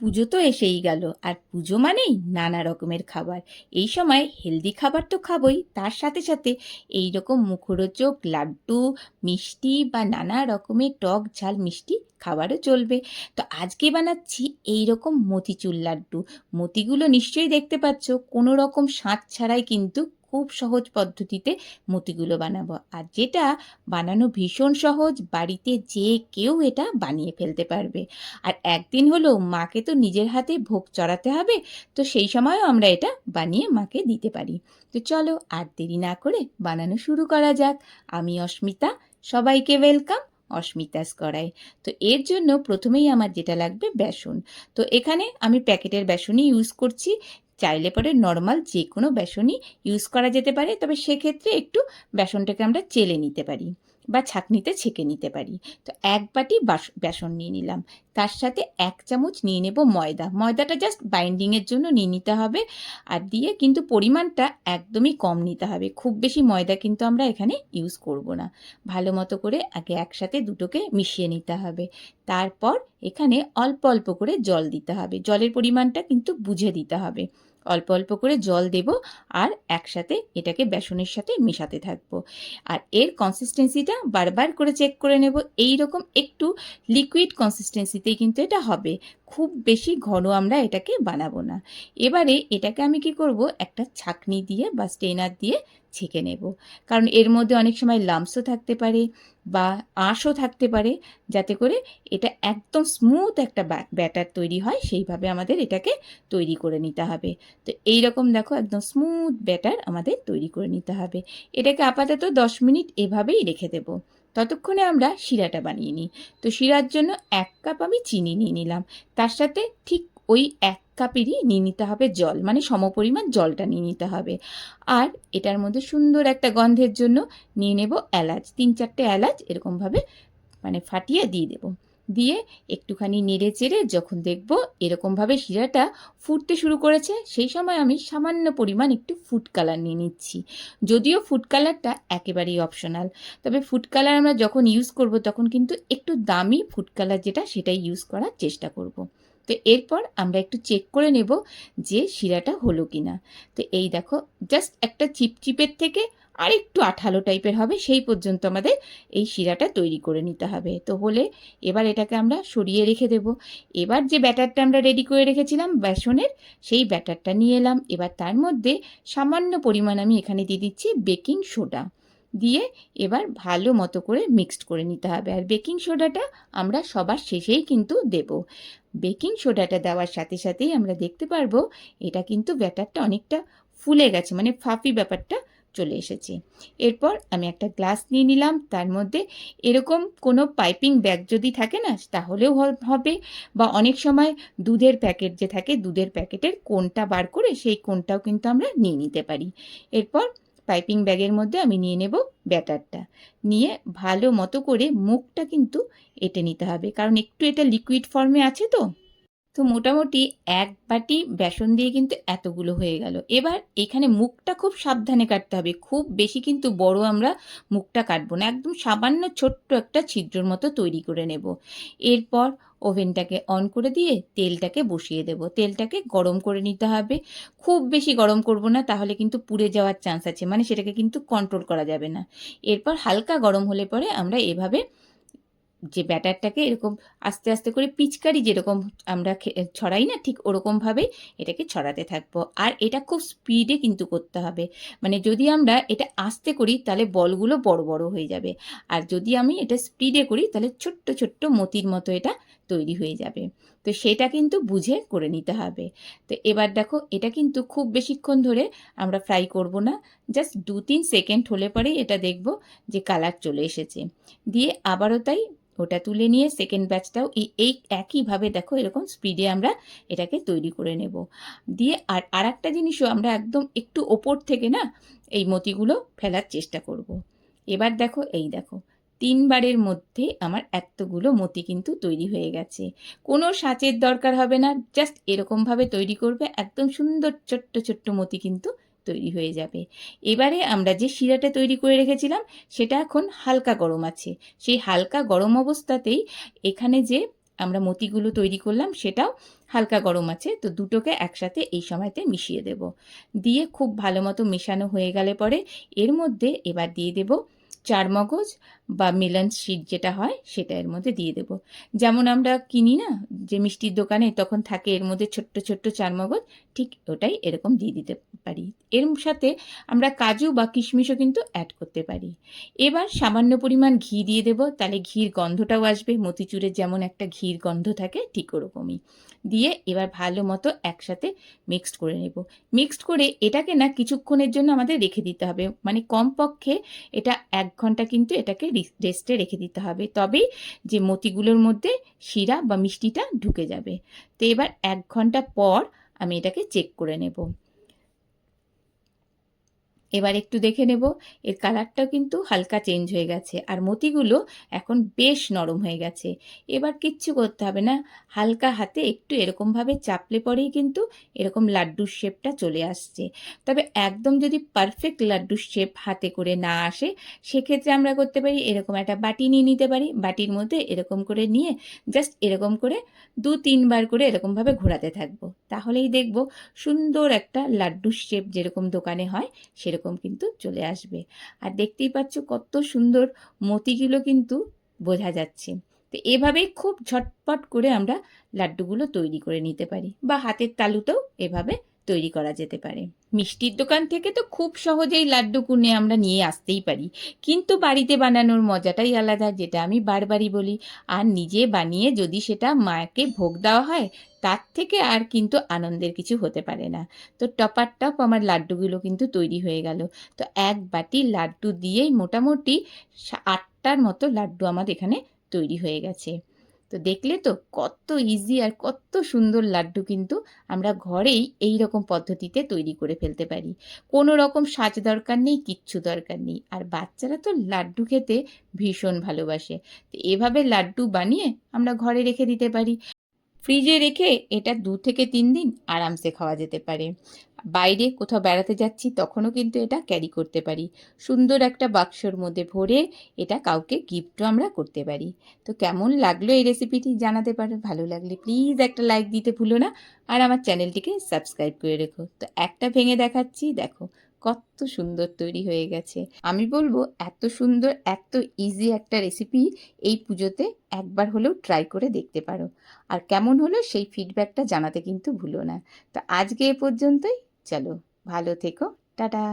পুজো তো এসেই গেল। আর পুজো মানেই নানা রকমের খাবার। এই সময় হেলদি খাবার তো খাবই। তার সাথে সাথে এই রকম মুখরোচক লাড্ডু, মিষ্টি বা নানা রকমের টক ঝাল মিষ্টি খাবারও চলবে। তো আজকে বানাচ্ছি এই রকম মতিচুর লাড্ডু। মতিগুলো নিশ্চয়ই দেখতে পাচ্ছ। কোনো রকম স্বাদ ছাড়াই কিন্তু খুব সহজ পদ্ধতিতে মতিগুলো বানাবো। আর যেটা বানানো ভীষণ সহজ, বাড়িতে যে কেউ এটা বানিয়ে ফেলতে পারবে। আর একদিন হলো মাকে তো নিজের হাতে ভোগ চড়াতে হবে, তো সেই সময়ও আমরা এটা বানিয়ে মাকে দিতে পারি। তো চলো আর দেরি না করে বানানো শুরু করা যাক। আমি অস্মিতা, সবাইকে ওয়েলকাম, অস্মিতাস করায় তো এর জন্য প্রথমেই আমার যেটা লাগবে বেসন। তো এখানে আমি প্যাকেটের বেসনই ইউজ করছি। চাইলে পরে নর্মাল যে কোনো বেসনই ইউজ করা যেতে পারে। তবে সেক্ষেত্রে একটু বেসনটাকে আমরা চেলে নিতে পারি। বা ছাঁকনিতে ছেঁকে নিতে পারি। তো এক বাটি বাস- বেসন নিয়ে নিলাম। তার সাথে এক চামচ নিয়ে নেব ময়দা। ময়দাটা জাস্ট বাইন্ডিংয়ের জন্য নিয়ে নিতে হবে। আর দিয়ে কিন্তু পরিমাণটা একদমই কম নিতে হবে। খুব বেশি ময়দা কিন্তু আমরা এখানে ইউজ করব না। ভালো মতো করে আগে একসাথে দুটোকে মিশিয়ে নিতে হবে। তারপর এখানে অল্প অল্প করে জল দিতে হবে। জলের পরিমাণটা কিন্তু বুঝে দিতে হবে। অল্প অল্প করে জল দেব আর একসাথে এটাকে বেসনের সাথে মেশাতে থাকব। আর এর কনসিস্টেন্সিটা বারবার করে চেক করে নেব। এই রকম একটু লিকুইড কনসিস্টেন্সিতেই কিন্তু এটা হবে। খুব বেশি ঘন আমরা এটাকে বানাবো না। এবারে এটাকে আমি কি করব? একটা ছাকনি দিয়ে বা স্টেনার দিয়ে ছেঁকে নেব। কারণ এর মধ্যে অনেক সময় লামসও থাকতে পারে বা আঁশও থাকতে পারে। যাতে করে এটা একদম স্মুথ একটা ব্যাটার তৈরি হয়। সেইভাবে আমাদের এটাকে তৈরি করে নিতে হবে। তো এই রকম দেখো একদম স্মুথ ব্যাটার আমাদের তৈরি করে নিতে হবে। এটাকে আপাতত দশ মিনিট এভাবেই রেখে দেবো। ততক্ষণে আমরা শিরাটা বানিয়ে নিই। তো শিরার জন্য এক কাপ আমি চিনি নিয়ে নিলাম। তার সাথে ঠিক ওই এক কাপেরই নিয়ে নিতে হবে জল মানে সমপরিমাণ জলটা নিয়ে নিতে হবে। আর এটার মধ্যে সুন্দর একটা গন্ধের জন্য নিয়ে নেব এলাচ। তিন চারটে এলাচ এরকমভাবে মানে ফাটিয়ে দিয়ে দেব। দিয়ে একটুখানি নেড়ে চেড়ে যখন দেখব এরকমভাবে শিরাটা ফুটতে শুরু করেছে, সেই সময় আমি সামান্য পরিমাণ একটু ফুড কালার নিয়ে নিচ্ছি। যদিও ফুড কালারটা একেবারেই অপশনাল তবে ফুড কালার আমরা যখন ইউজ করব তখন কিন্তু একটু দামি ফুড কালার যেটা সেটাই ইউজ করার চেষ্টা করব। তো এরপর আমরা একটু চেক করে নেব যে শিরাটা হলো কি না তো এই দেখো জাস্ট একটা চিপচিপের থেকে আর একটু আঠালো টাইপের হবে, সেই পর্যন্ত আমাদের এই শিরাটা তৈরি করে নিতে হবে। তো হলে এবার এটাকে আমরা সরিয়ে রেখে দেব। এবার যে ব্যাটারটা আমরা রেডি করে রেখেছিলাম, বেসনের, সেই ব্যাটারটা নিয়ে এলাম। এবার তার মধ্যে সামান্য পরিমাণ আমি এখানে দিয়ে দিচ্ছি বেকিং সোডা। দিয়ে এবার ভালো মতো করে মিক্সড করে নিতে হবে। আর বেকিং সোডাটা আমরা সবার শেষেই কিন্তু দেব। বেকিং সোডাটা দেওয়ার সাথে সাথেই আমরা দেখতে পারব, এটা কিন্তু ব্যাটারটা অনেকটা ফুলে গেছে মানে ফাফি ব্যাপারটা চলে এসেছে। এরপর আমি একটা গ্লাস নিয়ে নিলাম, তার মধ্যে এরকম কোনো পাইপিং ব্যাগ যদি থাকে না, তাহলেও হবে বা অনেক সময় দুধের প্যাকেট যে থাকে, দুধের প্যাকেটের কোনটা বার করে সেই কোনটাও কিন্তু আমরা নিয়ে নিতে পারি। এরপর পাইপিং ব্যাগের মধ্যে আমি নিয়ে নেব ব্যাটারটা। নিয়ে ভালো মতো করে মুখটা কিন্তু এটে নিতে হবে। কারণ একটু এটা লিকুইড ফর্মে আছে তো। তো মোটামুটি এক বাটি বেসন দিয়ে কিন্তু এতগুলো হয়ে গেল। এবার এখানে মুখটা খুব সাবধানে কাটতে হবে। খুব বেশি কিন্তু বড় আমরা মুখটা কাটবো না। একদম সামান্য ছোট্ট একটা ছিদ্রর মতো তৈরি করে নেব। এরপর ওভেনটাকে অন করে দিয়ে তেলটাকে বসিয়ে দেব। তেলটাকে গরম করে নিতে হবে। খুব বেশি গরম করব না, তাহলে কিন্তু পুড়ে যাওয়ার চান্স আছে। মানে সেটাকে কিন্তু কন্ট্রোল করা যাবে না। এরপর হালকা গরম হলে পরে আমরা এভাবে যে ব্যাটারটাকে এরকম আস্তে আস্তে করে পিচকারি যেরকম আমরা ছড়াই না, ঠিক ওরকমভাবেই এটাকে ছড়াতে থাকব। আর এটা খুব স্পিডে কিন্তু করতে হবে। মানে যদি আমরা এটা আস্তে করি, তাহলে বলগুলো বড় বড় হয়ে যাবে। আর যদি আমি এটা স্পিডে করি, তাহলে ছোট্ট ছোট্ট মতির মতো এটা তৈরি হয়ে যাবে। তো সেটা কিন্তু বুঝে করে নিতে হবে। তো এবার দেখো, এটা কিন্তু খুব বেশিক্ষণ ধরে আমরা ফ্রাই করব না। জাস্ট দু তিন সেকেন্ড হলে পরেই এটা দেখব যে কালার চলে এসেছে। দিয়ে আবারও তাই ওটা তুলে নিয়ে সেকেন্ড ব্যাচটাও এই একইভাবে দেখো, এরকম স্পিডে আমরা এটাকে তৈরি করে নেব। দিয়ে আর আর একটা জিনিসও আমরা একদম একটু ওপর থেকে না, এই মতিগুলো ফেলার চেষ্টা করব। এবার দেখো, এই দেখো তিনবারের মধ্যে আমার এতগুলো মতি কিন্তু তৈরি হয়ে গেছে। কোনো সাঁচের দরকার হবে না, জাস্ট এরকমভাবে তৈরি করবে, একদম সুন্দর ছোট্ট ছোট্ট মতি কিন্তু তৈরি হয়ে যাবে। এবারে আমরা যে শিরাটা তৈরি করে রেখেছিলাম, সেটা এখন হালকা গরম আছে। সেই হালকা গরম অবস্থাতেই এখানে যে আমরা মতিগুলো তৈরি করলাম, সেটাও হালকা গরম আছে। তো দুটোকে একসাথে এই সময়তে মিশিয়ে দেব। দিয়ে খুব ভালো মতো মেশানো হয়ে গেলে পরে এর মধ্যে এবার দিয়ে দেব চারমগজ বা মিলন শিট যেটা হয়, সেটা এর মধ্যে দিয়ে দেব। যেমন আমরা কিনি না, যে মিষ্টির দোকানে তখন থাকে এর মধ্যে ছোট্ট ছোট্ট চারমগজ ঠিক ওটাই এরকম দিয়ে দিতে পারি। এর সাথে আমরা কাজু বা কিশমিশও কিন্তু অ্যাড করতে পারি। এবার সামান্য পরিমাণ ঘি দিয়ে দেব, তাহলে ঘির গন্ধটাও আসবে, মতিচুরের যেমন একটা ঘির গন্ধ থাকে, ঠিক ওরকমই। দিয়ে এবার ভালো মতো একসাথে মিক্সড করে নেব। মিক্সড করে এটাকে না কিছুক্ষণের জন্য আমাদের রেখে দিতে হবে। মানে কমপক্ষে এটা এক ঘণ্টা কিন্তু এটাকে রেস্টে রেখে দিতে হবে। তবেই যে মতিগুলোর মধ্যে শিরা বা মিষ্টিটা ঢুকে যাবে। তো এবার এক ঘণ্টা পর আমি এটাকে চেক করে নেব। এবার একটু দেখে নেব। এর কালারটা কিন্তু হালকা চেঞ্জ হয়ে গেছে আর মতিগুলো এখন বেশ নরম হয়ে গেছে। এবার কিচ্ছু করতে হবে না। হালকা হাতে একটু এরকমভাবে চাপলে পরেই কিন্তু এরকম লাড্ডুর শেপটা চলে আসছে। তবে একদম যদি পারফেক্ট লাড্ডুর শেপ হাতে করে না আসে, সেক্ষেত্রে আমরা করতে পারি এরকম একটা বাটি নিয়ে নিতে পারি। বাটির মধ্যে এরকম করে নিয়ে জাস্ট এরকম করে দু তিনবার করে এরকমভাবে ঘোরাতে থাকব। তাহলেই দেখব সুন্দর একটা লাড্ডুর শেপ যেরকম দোকানে হয়, সেরকম কিন্তু চলে আসবে। আর দেখতেই পাচ্ছ কত সুন্দর মতিগুলো কিন্তু বোঝা যাচ্ছে। তো এভাবেই খুব ঝটপট করে আমরা লাড্ডুগুলো তৈরি করে নিতে পারি বা হাতের তালুতেও এভাবে তৈরি করা যেতে পারে। মিষ্টির দোকান থেকে তো খুব সহজেই লাড্ডু কুনে আমরা নিয়ে আসতেই পারি। কিন্তু বাড়িতে বানানোর মজাটাই আলাদা, যেটা আমি বারবারই বলি। আর নিজে বানিয়ে যদি সেটা মাকে ভোগ দেওয়া হয় তার থেকে আর কিন্তু আনন্দের কিছু হতে পারে না। তো টপার টপ আমার লাড্ডুগুলো কিন্তু তৈরি হয়ে গেল। তো এক বাটি লাড্ডু দিয়েই মোটামুটি আটটার মতো লাড্ডু আমার এখানে তৈরি হয়ে গেছে। তো দেখলে তো কত ইজি আর কত সুন্দর লাড্ডু কিন্তু আমরা ঘরেই এই রকম পদ্ধতিতে তৈরি করে ফেলতে পারি। কোনো রকম সাজ দরকার নেই, কিচ্ছু দরকার নেই। আর বাচ্চারা তো লাড্ডু খেতে ভীষণ ভালোবাসে। তো এভাবে লাড্ডু বানিয়ে আমরা ঘরে রেখে দিতে পারি। ফ্রিজে রেখে এটা দু থেকে তিন দিন আরামসে খাওয়া যেতে পারে। বাইরে কোথাও বেড়াতে যাচ্ছি তখনও কিন্তু এটা ক্যারি করতে পারি। সুন্দর একটা বাক্সর মধ্যে ভরে এটা কাউকে গিফটও আমরা করতে পারি। তো কেমন লাগল এই রেসিপিটি জানাতে পারো? ভালো লাগলে প্লিজ একটা লাইক দিতে ভুলো না। আর আমার চ্যানেলটিকে সাবস্ক্রাইব করে রেখো। তো একটা ভেঙে দেখাচ্ছি, দেখো। কত সুন্দর তৈরি হয়ে গেছে। আমি বলব এত সুন্দর, এত ইজি একটা রেসিপি এই পুজোতে একবার হলেও ট্রাই করে দেখতে পারো। আর কেমন হলো সেই ফিডব্যাকটা জানাতে কিন্তু ভুলো না। তো আজকে এ পর্যন্তই। চলো, ভালো থেকো। টাটা।